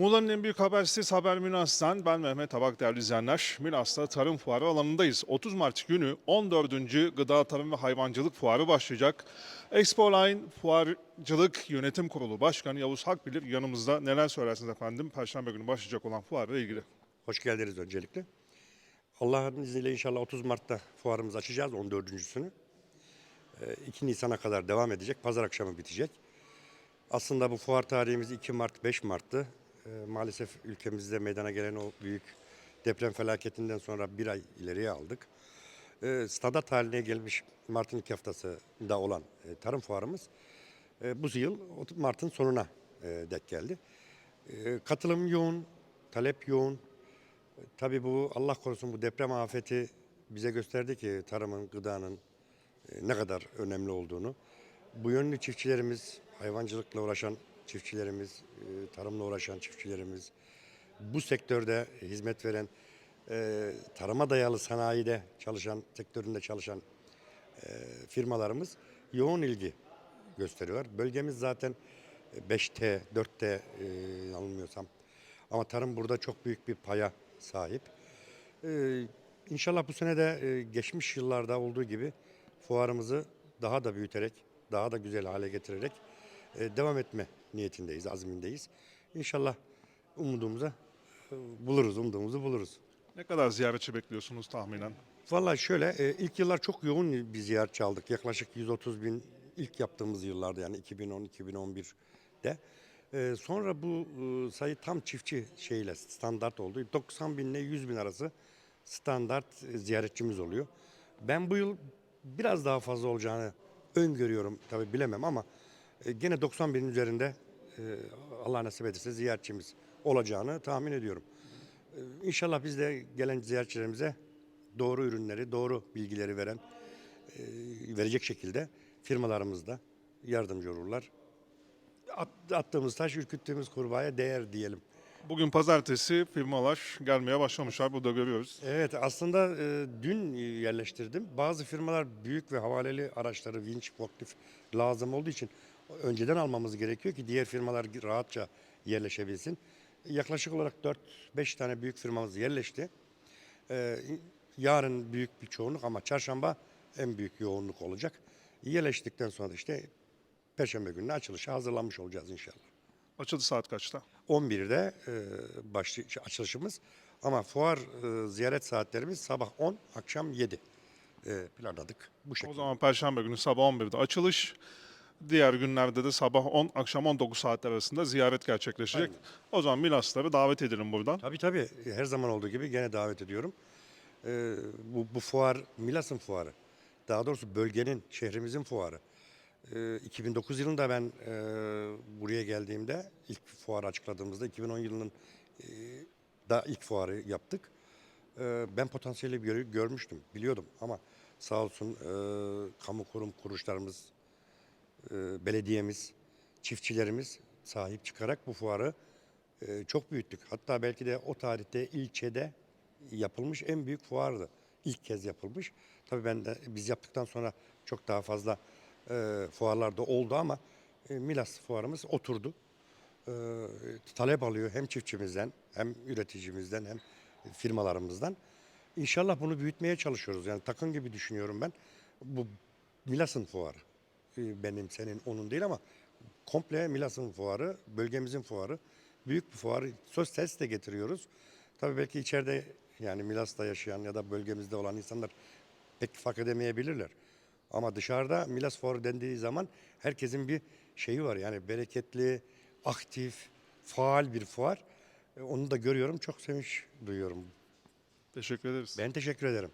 Muğla'nın en büyük habersiz Haber Milas'tan ben Mehmet Tabak değerli izleyenler. Milas'ta Tarım Fuarı alanındayız. 30 Mart günü 14. Gıda Tarım ve Hayvancılık Fuarı başlayacak. Expo Line Fuarcılık Yönetim Kurulu Başkanı Yavuz Hakbilir yanımızda. Neler söylersiniz efendim? Perşembe günü başlayacak olan fuarla ilgili. Hoş geldiniz öncelikle. Allah'ın izniyle inşallah 30 Mart'ta fuarımızı açacağız 14.sünü. 2 Nisan'a kadar devam edecek. Pazar akşamı bitecek. Aslında bu fuar tarihimiz 2 Mart, 5 Mart'tı. Ee, Maalesef ülkemizde meydana gelen o büyük deprem felaketinden sonra bir ay ileriye aldık. Ee, Standart haline gelmiş Mart'ın ilk haftasında olan e, tarım fuarımız e, bu yıl Mart'ın sonuna e, dek geldi. Katılım yoğun, talep yoğun. Tabii bu Allah korusun bu deprem afeti bize gösterdi ki tarımın, gıdanın ne kadar önemli olduğunu. Bu yönlü çiftçilerimiz, hayvancılıkla uğraşan çiftçilerimiz, e, tarımla uğraşan çiftçilerimiz, bu sektörde hizmet veren, e, tarıma dayalı sanayide çalışan, sektöründe çalışan e, firmalarımız yoğun ilgi gösteriyor. Bölgemiz zaten 5T, 4T e, yanılmıyorsam. Ama tarım burada çok büyük bir paya sahip. İnşallah bu sene de geçmiş yıllarda olduğu gibi fuarımızı daha da büyüterek, daha da güzel hale getirerek devam etme niyetindeyiz, azmindeyiz. İnşallah umudumuza e, buluruz, umduğumuzu buluruz. Ne kadar ziyaretçi bekliyorsunuz tahminen? Vallahi şöyle, e, ilk yıllar çok yoğun bir ziyaretçi aldık. Yaklaşık 130 bin ilk yaptığımız yıllarda yani 2010-2011'de. E, sonra bu sayı tam çiftçi şeyle standart oldu. 90 bin ile 100 bin arası standart ziyaretçimiz oluyor. Ben bu yıl biraz daha fazla olacağını öngörüyorum. Tabii bilemem ama gene 90 binin üzerinde e, Allah nasip ederse ziyaretçimiz olacağını tahmin ediyorum. E, İnşallah biz de gelen ziyaretçilerimize doğru ürünleri, doğru bilgileri veren, e, verecek şekilde firmalarımız da yardımcı olurlar. At- attığımız taş, ürküttüğümüz kurbağaya değer diyelim. Bugün pazartesi firmalar gelmeye başlamışlar. Burada görüyoruz. Evet aslında e, dün yerleştirdim. Bazı firmalar büyük ve havaleli araçları, vinç, forklift lazım olduğu için önceden almamız gerekiyor ki diğer firmalar rahatça yerleşebilsin. Yaklaşık olarak 4-5 tane büyük firmamız yerleşti. E, yarın büyük bir çoğunluk ama çarşamba en büyük yoğunluk olacak. Yerleştikten sonra da işte Perşembe gününe açılışa hazırlanmış olacağız inşallah. Açıldı saat kaçta? 11'de e, başlı açılışımız ama fuar e, ziyaret saatlerimiz sabah 10, akşam 7 e, planladık bu O şekilde. zaman Perşembe günü sabah 11'de açılış. Diğer günlerde de sabah 10, akşam 19 saatler arasında ziyaret gerçekleşecek. O zaman Milasları davet edelim buradan. Tabii tabii her zaman olduğu gibi gene davet ediyorum. E, bu, bu fuar Milas'ın fuarı. Daha doğrusu bölgenin, şehrimizin fuarı. E, 2009 yılında ben e, buraya geldiğimde ilk fuarı açıkladığımızda 2010 yılının e, da ilk fuarı yaptık. E, ben potansiyeli gör- görmüştüm, biliyordum ama sağ olsun e, kamu kurum kuruluşlarımız, e, belediyemiz, çiftçilerimiz sahip çıkarak bu fuarı e, çok büyüttük. Hatta belki de o tarihte ilçede yapılmış en büyük fuardı. İlk kez yapılmış. Tabii ben de biz yaptıktan sonra çok daha fazla e, fuarlarda oldu ama e, Milas fuarımız oturdu. E, talep alıyor hem çiftçimizden hem üreticimizden hem firmalarımızdan. İnşallah bunu büyütmeye çalışıyoruz. Yani takım gibi düşünüyorum ben. Bu Milas'ın fuarı. E, benim, senin, onun değil ama komple Milas'ın fuarı, bölgemizin fuarı. Büyük bir fuarı. Söz ses de getiriyoruz. Tabii belki içeride yani Milas'ta yaşayan ya da bölgemizde olan insanlar pek fark edemeyebilirler. Ama dışarıda Milas fuarı dendiği zaman herkesin bir şeyi var. Yani bereketli, aktif, faal bir fuar. E, Onu da görüyorum. Çok sevinç duyuyorum. Teşekkür ederiz. Ben teşekkür ederim.